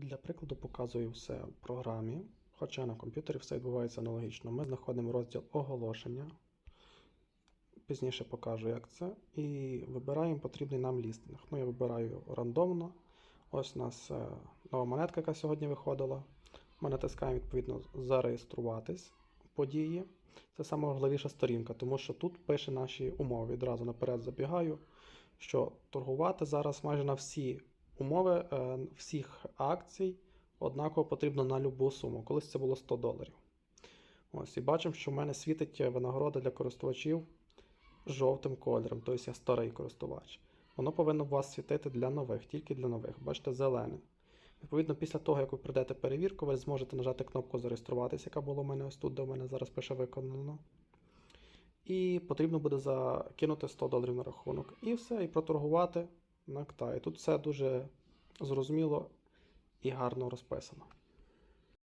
Для прикладу показую все в програмі, хоча на комп'ютері все відбувається аналогічно. Ми знаходимо розділ оголошення. Пізніше покажу, як це. І вибираємо потрібний нам лістинг. Ну, я вибираю рандомно. Ось у нас е, нова монетка, яка сьогодні виходила. Ми натискаємо відповідно зареєструватись події. Це саме сторінка, тому що тут пише наші умови. Відразу наперед забігаю, що торгувати зараз майже на всі умови е, всіх акцій однаково потрібно на любу суму. Колись це було 100 доларів. Ось, і бачимо, що в мене світить винагорода для користувачів жовтим кольором, тобто я старий користувач. Воно повинно у вас світити для нових, тільки для нових. Бачите, зеленим. Відповідно, після того, як ви пройдете перевірку, ви зможете нажати кнопку зареєструватися, яка була у мене ось тут, де у мене зараз пише виконано. І потрібно буде закинути 100 доларів на рахунок. І все, і проторгувати на КТА. І тут все дуже зрозуміло і гарно розписано.